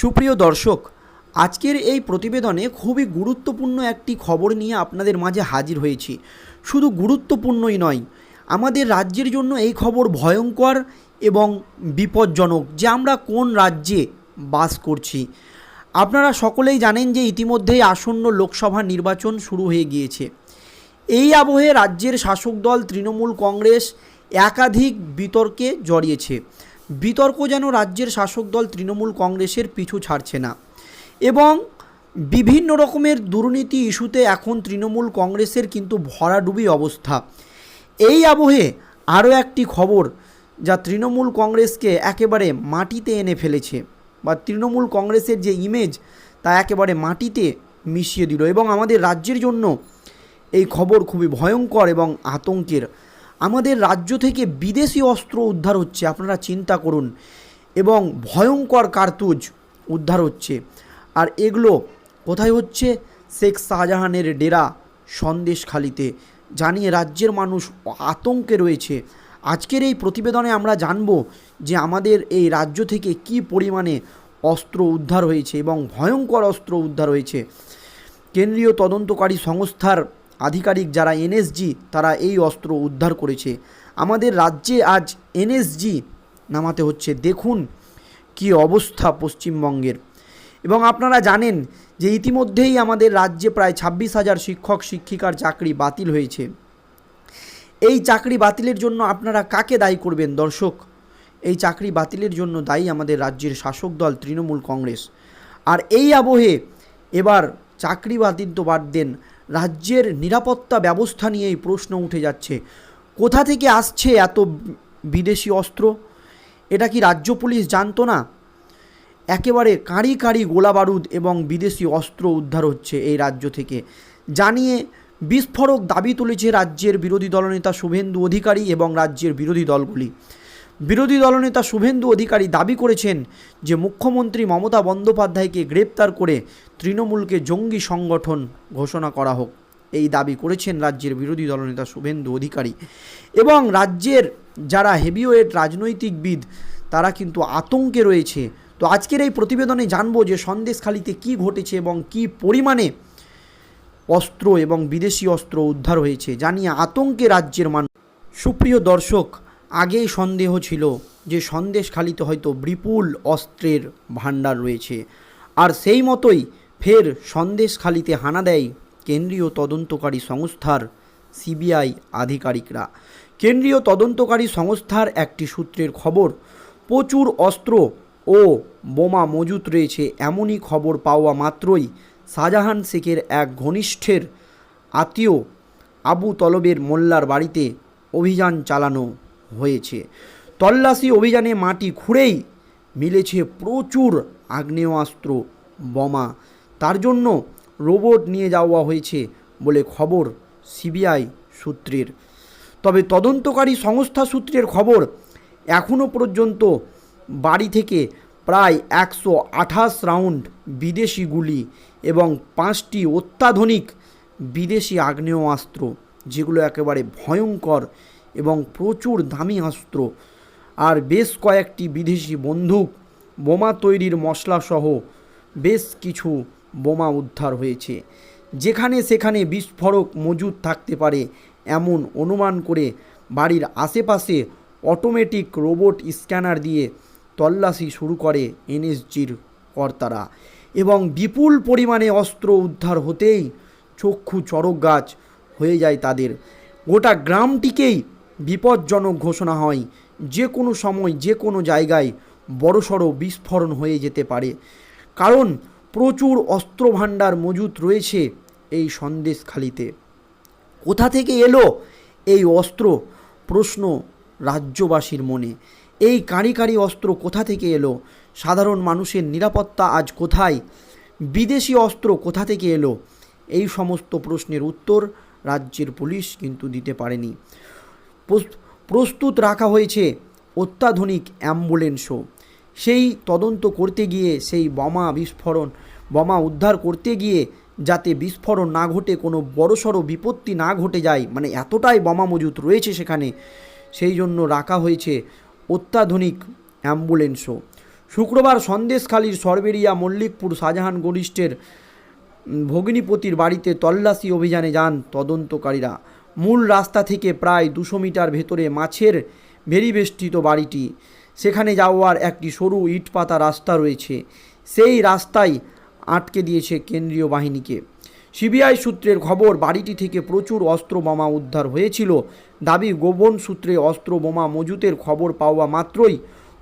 সুপ্রিয় দর্শক, আজকের এই প্রতিবেদনে খুবই গুরুত্বপূর্ণ একটি খবর নিয়ে আপনাদের মাঝে হাজির হয়েছি। শুধু গুরুত্বপূর্ণই নয়, আমাদের রাজ্যের জন্য এই খবর ভয়ঙ্কর এবং বিপজ্জনক যে আমরা কোন রাজ্যে বাস করছি। আপনারা সকলেই জানেন যে ইতিমধ্যেই আসন্ন লোকসভা নির্বাচন শুরু হয়ে গিয়েছে। এই আবহে রাজ্যের শাসক দল তৃণমূল কংগ্রেস একাধিক বিতর্কে জড়িয়েছে। বিতর্ক যেন রাজ্যের শাসক দল তৃণমূল কংগ্রেসের পিছু ছাড়ছে না। এবং বিভিন্ন রকমের দুর্নীতি ইস্যুতে এখন তৃণমূল কংগ্রেসের কিন্তু ভরাডুবি অবস্থা। এই আবহে আরও একটি খবর যা তৃণমূল কংগ্রেসকে একেবারে মাটিতে এনে ফেলেছে বা তৃণমূল কংগ্রেসের যে ইমেজ তা একেবারে মাটিতে মিশিয়ে দিল। এবং আমাদের রাজ্যের জন্য এই খবর খুবই ভয়ঙ্কর এবং আতঙ্কের আমাদের রাজ্য থেকে বিদেশি অস্ত্র উদ্ধার হচ্ছে, আপনারা চিন্তা করুন। এবং ভয়ঙ্কর কার্তুজ উদ্ধার হচ্ছে। আর এগুলো কোথায় হচ্ছে? শেখ শাহজাহানের ডেরা সন্দেশখালিতে। জানিয়ে রাজ্যের মানুষ আতঙ্কে রয়েছে। আজকের এই প্রতিবেদনে আমরা জানব যে আমাদের এই রাজ্য থেকে কি পরিমাণে অস্ত্র উদ্ধার হয়েছে এবং ভয়ঙ্কর অস্ত্র উদ্ধার হয়েছে। কেন্দ্রীয় তদন্তকারী সংস্থার আধিকারিক যারা এনএসজি, তারা এই অস্ত্র উদ্ধার করেছে। আমাদের রাজ্যে আজ এনএসজি নামাতে হচ্ছে। দেখুন কি অবস্থা পশ্চিমবঙ্গের। এবং আপনারা জানেন যে ইতিমধ্যেই আমাদের রাজ্যে প্রায় ছাব্বিশ হাজার শিক্ষক, শিক্ষিকার চাকরি বাতিল হয়েছে। এই চাকরি বাতিলের জন্য আপনারা কাকে দায়ী করবেন দর্শক? এই চাকরি বাতিলের জন্য দায়ী আমাদের রাজ্যের শাসক দল, তৃণমূল কংগ্রেস। আর এই আবহে এবার চাকরি বাতিল তো বাদ দেন রাজ্যের নিরাপত্তা ব্যবস্থা নিয়েই প্রশ্ন উঠে যাচ্ছে। কোথা থেকে আসছে এত বিদেশি অস্ত্র? এটা কি রাজ্য পুলিশ জানতো না? একেবারে কাঁড়ি কাঁড়ি গোলা বারুদ এবং বিদেশি অস্ত্র উদ্ধার হচ্ছে এই রাজ্য থেকে। জানিয়ে বিস্ফোরক দাবি তুলেছে রাজ্যের বিরোধী দলনেতা শুভেন্দু অধিকারী এবং রাজ্যের বিরোধী দলগুলি। বিরোধী দলনেতা শুভেন্দু অধিকারী দাবি করেছেন যে মুখ্যমন্ত্রী মমতা বন্দ্যোপাধ্যায়কে গ্রেপ্তার করে তৃণমূলকে জঙ্গি সংগঠন ঘোষণা করা হোক। এই দাবি করেছেন রাজ্যের বিরোধী দলনেতা শুভেন্দু অধিকারী। এবং রাজ্যের যারা হেভিওয়েট রাজনৈতিকবিদ, তারা কিন্তু আতঙ্কে রয়েছে। তো আজকের এই প্রতিবেদনে জানব যে সন্দেশখালিতে কি ঘটেছে এবং কি পরিমাণে অস্ত্র এবং বিদেশি অস্ত্র উদ্ধার হয়েছে। জানিয়ে আতঙ্কে রাজ্যের মানুষ। সুপ্রিয় দর্শক আগেই সন্দেহ ছিল যে সন্দেশখালিতে হয়তো বিপুল অস্ত্রের ভাণ্ডার রয়েছে। আর সেই মতোই ফের সন্দেশখালিতে হানা দেয় কেন্দ্রীয় তদন্তকারী সংস্থার সিবিআই আধিকারিকরা। কেন্দ্রীয় তদন্তকারী সংস্থার একটি সূত্রের খবর, প্রচুর অস্ত্র ও বোমা মজুত রয়েছে এমনই খবর পাওয়া মাত্রই শাহজাহান শেখের এক ঘনিষ্ঠের আত্মীয় আবু তলবের মোল্লার বাড়িতে অভিযান চালানো হয়েছে। তল্লাশি অভিযানে মাটি খুঁড়েই মিলেছে প্রচুর আগ্নেয়াস্ত্র, বোমা। তার জন্য রোবট নিয়ে যাওয়া হয়েছে বলে খবর সিবিআই সূত্রের। তবে তদন্তকারী সংস্থা সূত্রের খবর এখনও পর্যন্ত বাড়ি থেকে প্রায় একশো আঠাশ রাউন্ড বিদেশি গুলি এবং পাঁচটি অত্যাধুনিক বিদেশি আগ্নেয়াস্ত্র, যেগুলো একেবারে ভয়ঙ্কর এবং প্রচুর দামি অস্ত্র। আর বেশ কয়েকটি বিদেশি বন্দুক, বোমা তৈরির মশলাসহ বেশ কিছু বোমা উদ্ধার হয়েছে। যেখানে সেখানে বিস্ফোরক মজুদ থাকতে পারে এমন অনুমান করে বাড়ির আশেপাশে অটোমেটিক রোবট স্ক্যানার দিয়ে তল্লাশি শুরু করে এনএসজির কর্তারা এবং বিপুল পরিমাণে অস্ত্র উদ্ধার হতেই চক্ষু চড়ক গাছ হয়ে যায় তাদের। গোটা গ্রামটিকেই বিপজ্জনক ঘোষণা হয়। যে কোনো সময়, যে কোনো জায়গায় বড়সড় বিস্ফোরণ হয়ে যেতে পারে। কারণ প্রচুর অস্ত্রভাণ্ডার মজুত রয়েছে এই সন্দেশখালিতে। কোথা থেকে এলো এই অস্ত্র? প্রশ্ন রাজ্যবাসীর মনে। এই কাঁড়ি অস্ত্র কোথা থেকে এলো? সাধারণ মানুষের নিরাপত্তা আজ কোথায়? বিদেশি অস্ত্র কোথা থেকে এলো? এই সমস্ত প্রশ্নের উত্তর রাজ্যের পুলিশ কিন্তু দিতে পারেনি। প্রস্তুত রাখা হয়েছে অত্যাধুনিক অ্যাম্বুলেন্সও। সেই তদন্ত করতে গিয়ে সেই বোমা বিস্ফোরণ, বোমা উদ্ধার করতে গিয়ে যাতে বিস্ফোরণ না ঘটে, কোনো বড়সড় বিপত্তি না ঘটে যায় মানে এতটাই বোমা মজুত রয়েছে সেখানে, সেই জন্য রাখা হয়েছে অত্যাধুনিক অ্যাম্বুলেন্সও। শুক্রবার সন্দেশখালীর সরবেরিয়া মল্লিকপুর শাহজাহান গরিষ্ঠের ভগিনীপতির বাড়িতে তল্লাশি অভিযানে যান তদন্তকারীরা। মূল রাস্তা থেকে প্রায় দুশো মিটার ভেতরে মাছের ভেরিবেষ্টিত বাড়িটি। সেখানে যাওয়ার একটি সরু ইটপাতা রাস্তা রয়েছে। সেই রাস্তায় আটকে দিয়েছে কেন্দ্রীয় বাহিনীকে। সিবিআই সূত্রের খবর, বাড়িটি থেকে প্রচুর অস্ত্র বোমা উদ্ধার হয়েছিল। দাবি, গোপন সূত্রে অস্ত্র বোমা মজুতের খবর পাওয়া মাত্রই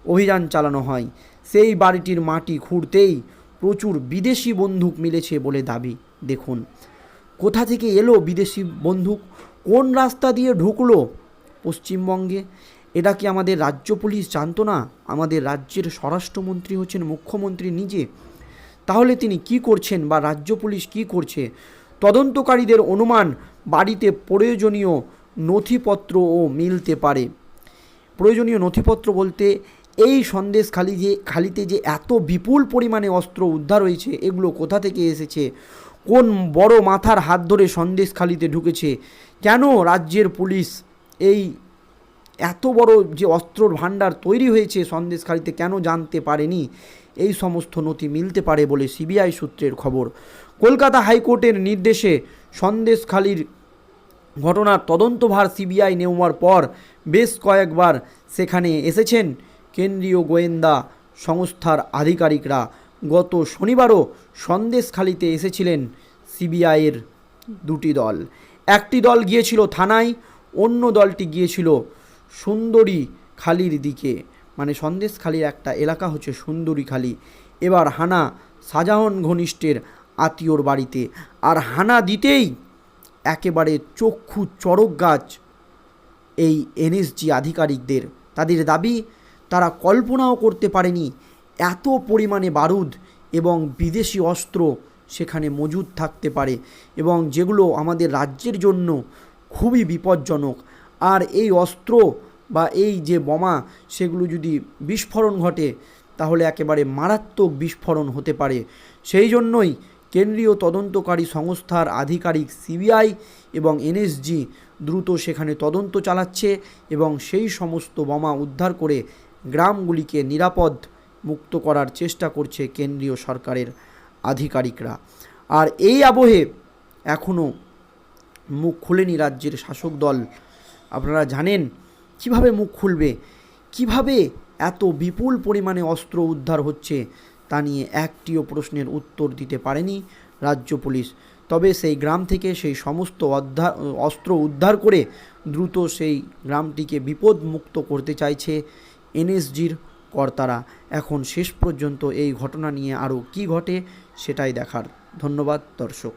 অভিযান চালানো হয়। সেই বাড়িটির মাটি খুঁড়তেই প্রচুর বিদেশি বন্দুক মিলেছে বলে দাবি। দেখুন, কোথা থেকে এলো বিদেশি বন্দুক? কোন রাস্তা দিয়ে ঢুকলো পশ্চিমবঙ্গে? এটা কি আমাদের রাজ্য পুলিশ জানতো না? আমাদের রাজ্যের স্বরাষ্ট্রমন্ত্রী হচ্ছেন মুখ্যমন্ত্রী নিজে। তাহলে তিনি কি করছেন বা রাজ্য পুলিশ কি করছে? তদন্তকারীদের অনুমান বাড়িতে প্রয়োজনীয় নথিপত্রও মিলতে পারে। প্রয়োজনীয় নথিপত্র বলতে এই সন্দেশ খালি যে, খালিতে যে এত বিপুল পরিমাণে অস্ত্র উদ্ধার হয়েছে, এগুলো কোথা থেকে এসেছে? কোন বড় মাথার হাত ধরে সন্দেশখালিতে ঢুকেছে? কেন রাজ্যের পুলিশ এই এত বড় যে অস্ত্রর ভাণ্ডার তৈরি হয়েছে সন্দেশখালিতে কেন জানতে পারেনি? এই সমস্ত নথি মিলতে পারে বলে সিবিআই সূত্রের খবর। কলকাতা হাইকোর্টের নির্দেশে সন্দেশখালির ঘটনার তদন্তভার সিবিআই নেওয়ার পর বেশ কয়েকবার সেখানে এসেছেন কেন্দ্রীয় গোয়েন্দা সংস্থার আধিকারিকরা। গত শনিবারও সন্দেশখালিতে এসেছিলেন সিবিআইয়ের দুটি দল। একটি দল গিয়েছিল থানায়, অন্য দলটি গিয়েছিল সুন্দরী খালির দিকে। মানে সন্দেশখালির একটা এলাকা হচ্ছে সুন্দরী খালি এবার হানা শাহজাহান ঘনিষ্ঠের আত্মীয়র বাড়িতে। আর হানা দিতেই একেবারে চক্ষু চড়ক গাছ এই এনএসজি আধিকারিকদের। তাদের দাবি, তারা কল্পনাও করতে পারেনি এত পরিমাণে বারুদ এবং বিদেশি অস্ত্র সেখানে মজুদ থাকতে পারে এবং যেগুলো আমাদের রাজ্যের জন্য খুবই বিপজ্জনক। আর এই অস্ত্র বা এই যে বোমা, সেগুলো যদি বিস্ফোরণ ঘটে, তাহলে একেবারে মারাত্মক বিস্ফোরণ হতে পারে। সেই জন্যই কেন্দ্রীয় তদন্তকারী সংস্থার আধিকারিক সিবিআই এবং এনএসজি দ্রুত সেখানে তদন্ত চালাচ্ছে এবং সেই সমস্ত বোমা উদ্ধার করে গ্রামগুলিকে নিরাপদ মুক্ত করার চেষ্টা করছে কেন্দ্রীয় সরকারের আধিকারিকরা। আর এই আবহে এখনও মুখ খুলেনি রাজ্যের শাসক দল। আপনারা জানেন, কীভাবে মুখ খুলবে, কীভাবে এত বিপুল পরিমাণে অস্ত্র উদ্ধার হচ্ছে তা নিয়ে একটিও প্রশ্নের উত্তর দিতে পারেনি রাজ্য পুলিশ। তবে সেই গ্রাম থেকে সেই সমস্ত অধ্যা, অস্ত্র উদ্ধার করে দ্রুত সেই গ্রামটিকে বিপদমুক্ত করতে চাইছে এনএসজির কর্তারা এখন শেষ পর্যন্ত এই ঘটনা নিয়ে আরও কী ঘটে সেটাই দেখার। ধন্যবাদ দর্শক।